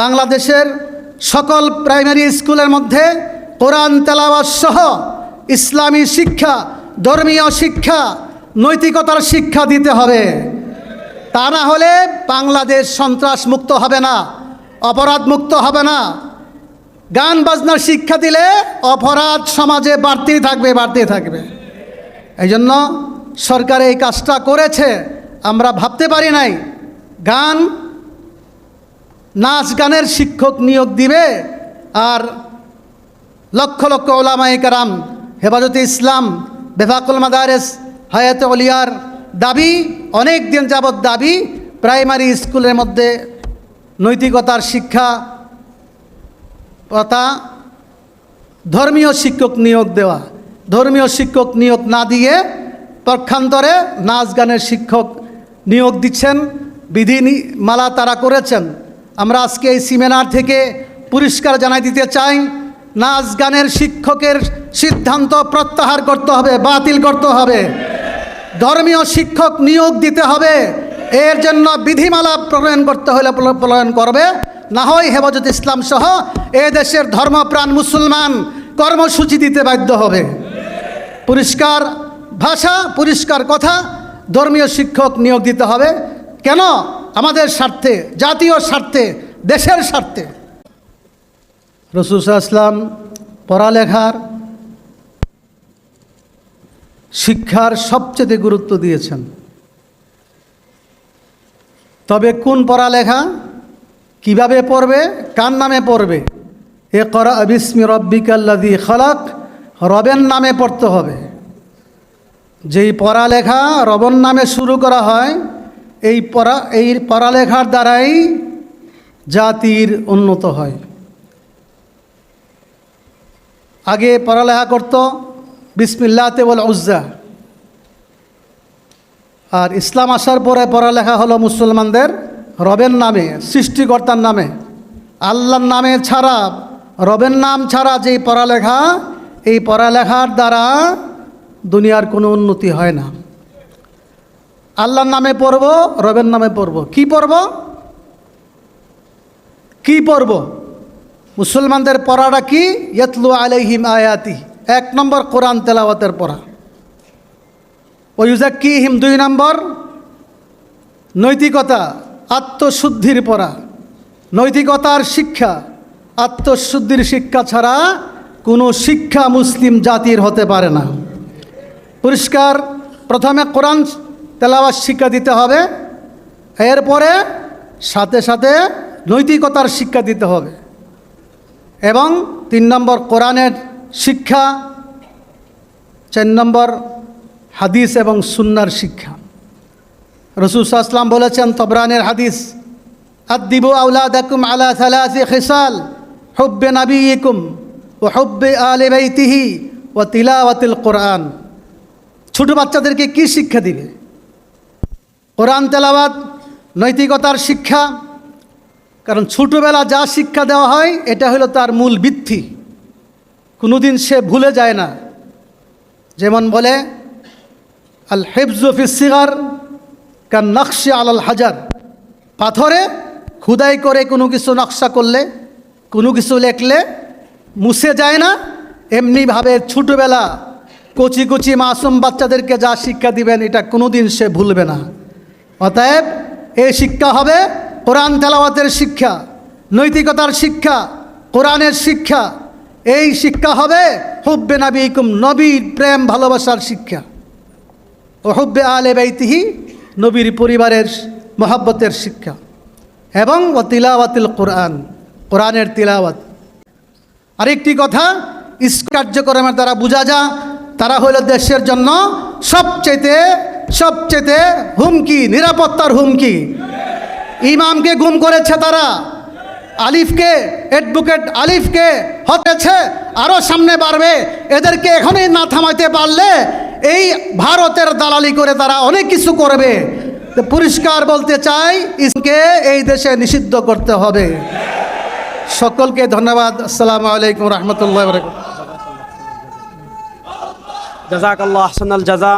বাংলাদেশের সকল প্রাইমারি স্কুলের মধ্যে কোরআন তেলাওয়াত সহ ইসলামী শিক্ষা, ধর্মীয় শিক্ষা, নৈতিকতার শিক্ষা দিতে হবে। তা না হলে বাংলাদেশ সন্ত্রাস মুক্ত হবে না, অপরাধ মুক্ত হবে না। গান বাজনার শিক্ষা দিলে অপরাধ সমাজে বাড়তেই থাকবে বাড়তেই থাকবে। এই জন্য সরকার এই কাজটা করেছে, আমরা ভাবতে পারি নাই। গান নাচ গানের শিক্ষক নিয়োগ দিবে আর লক্ষ লক্ষ ওলামাই কারাম হেফাজতে ইসলাম, বেফাকুল মাদারেস, হায়াত অলিয়ার দাবি, অনেক দিন যাবৎ দাবি, প্রাইমারি স্কুলের মধ্যে নৈতিকতার শিক্ষা তথা ধর্মীয় শিক্ষক নিয়োগ দেওয়া। ধর্মীয় শিক্ষক নিয়োগ না দিয়ে পক্ষান্তরে নাচ গানের শিক্ষক নিয়োগ দিচ্ছেন বিধি মালা তারা করেছেন। আমরা আজকে এই সেমিনার থেকে পুরস্কার জানাই দিতে চাই, নাচ গানের শিক্ষকের সিদ্ধান্ত প্রত্যাহার করতে হবে, বাতিল করতে হবে। ধর্মীয় শিক্ষক নিয়োগ দিতে হবে, এর জন্য বিধিমালা প্রণয়ন করতে হলে প্রণয়ন করবে। না হয় হেফাজত ইসলাম সহ এ দেশের ধর্মপ্রাণ মুসলমান কর্মসূচি দিতে বাধ্য হবে। পরিষ্কার ভাষা, পরিষ্কার কথা, ধর্মীয় শিক্ষক নিয়োগ দিতে হবে। কেন? আমাদের স্বার্থে, জাতীয় স্বার্থে, দেশের স্বার্থে। রসুল ইসলাম পড়ালেখার শিক্ষার সবচেয়ে গুরুত্ব দিয়েছেন। তবে কোন পড়ালেখা, কীভাবে পড়বে, কার নামে পড়বে, এ করা বিস্মি রব্বিকাল্লাদি খলাক, রবের নামে পড়তে হবে। যেই পড়ালেখা রবন নামে শুরু করা হয় এই পড়া, এই পড়ালেখার দ্বারাই জাতির উন্নত হয়। আগে পড়ালেখা করত বিসমিল্লাতে বল উজ্জা। আর ইসলাম আসার পরে পড়ালেখা হলো মুসলমানদের রবের নামে, সৃষ্টিকর্তার নামে। আল্লাহর নামে ছাড়া, রবের নাম ছাড়া যেই পড়ালেখা, এই পড়ালেখার দ্বারা দুনিয়ার কোনো উন্নতি হয় না। আল্লাহর নামে পড়ব, রবের নামে পড়ব। কি পড়ব? কি পড়ব? মুসলমানদের পড়াটা কি? ইয়তলু আলাইহিম আয়াতি। এক নম্বর কোরআন তেলাওয়াতের পড়া। ওয়ুজাক্কি হিম দুই নম্বর নৈতিকতা, আত্মশুদ্ধির পড়া। নৈতিকতার শিক্ষা, আত্মশুদ্ধির শিক্ষা ছাড়া কোনো শিক্ষা মুসলিম জাতির হতে পারে না। পরিষ্কার, প্রথমে কোরআন তেলাওয়াত শিক্ষা দিতে হবে। এরপরে সাথে সাথে নৈতিকতার শিক্ষা দিতে হবে। এবং তিন নম্বর কোরআনের শিক্ষা, চার নম্বর হাদিস এবং সুন্নার শিক্ষা। রসুল আসলাম বলেছেন, তবরানের হাদিস আদিবু আউলাদাকুম আলা সালাসি খিসাল, হুব্বে নাবিয়িকুম ও হুব্বে আলে বাইতিহি ও তিলাওয়াতিল কোরআন। ছোট বাচ্চাদেরকে কি শিক্ষা দিবে? কোরআন তেলাবাদ নৈতিকতার শিক্ষা, কারণ ছোটোবেলা যা শিক্ষা দেওয়া হয়, এটা হলো তার মূল ভিত্তি। কোনোদিন সে ভুলে যায় না। যেমন বলে আল হেফজফিসিগার কার নকশে আলাল হাজার। পাথরে খুদাই করে কোনো কিছু নকশা করলে, কোনো কিছু লেখলে মুছে যায় না। এমনিভাবে ছোটোবেলা কচি কচি মাসুম বাচ্চাদেরকে যা শিক্ষা দিবেন, এটা কোনোদিন সে ভুলবে না। অতএব এই শিক্ষা হবে কোরআন তেলাওয়াতের শিক্ষা, নৈতিকতার শিক্ষা, কোরআনের শিক্ষা। এই শিক্ষা হবে হুব্বে নাবিকুম, নবীর প্রেম ভালোবাসার শিক্ষা। ও হুব্বে আলে বাইতিহি, নবীর পরিবারের মহাব্বতের শিক্ষা। এবং ও তিলাওয়াতিল কোরআন, কোরআনের তিলাওয়াত। আরেকটি কথা, ইস কার্যক্রমের দ্বারা বোঝা যা তারা হইল দেশের জন্য সবচেয়ে সবচেয়ে হুমকি, নিরাপত্তার হুমকি। ইমামকে গুম করেছে তারা। আলিফকে অ্যাডভোকেট আলিফকে হতেছে আরও সামনে বাড়বে। এদেরকে এখনই না থামাইতে পারলে এই ভারতের দালালি করে তারা অনেক কিছু করবে। পরিষ্কার বলতে চাই ইসকে এই দেশে নিষিদ্ধ করতে হবে। সকলকে ধন্যবাদ। আসসালামু আলাইকুম রহমতুল্লাহ জাজাক আল্লাহ আহসানাল জাজা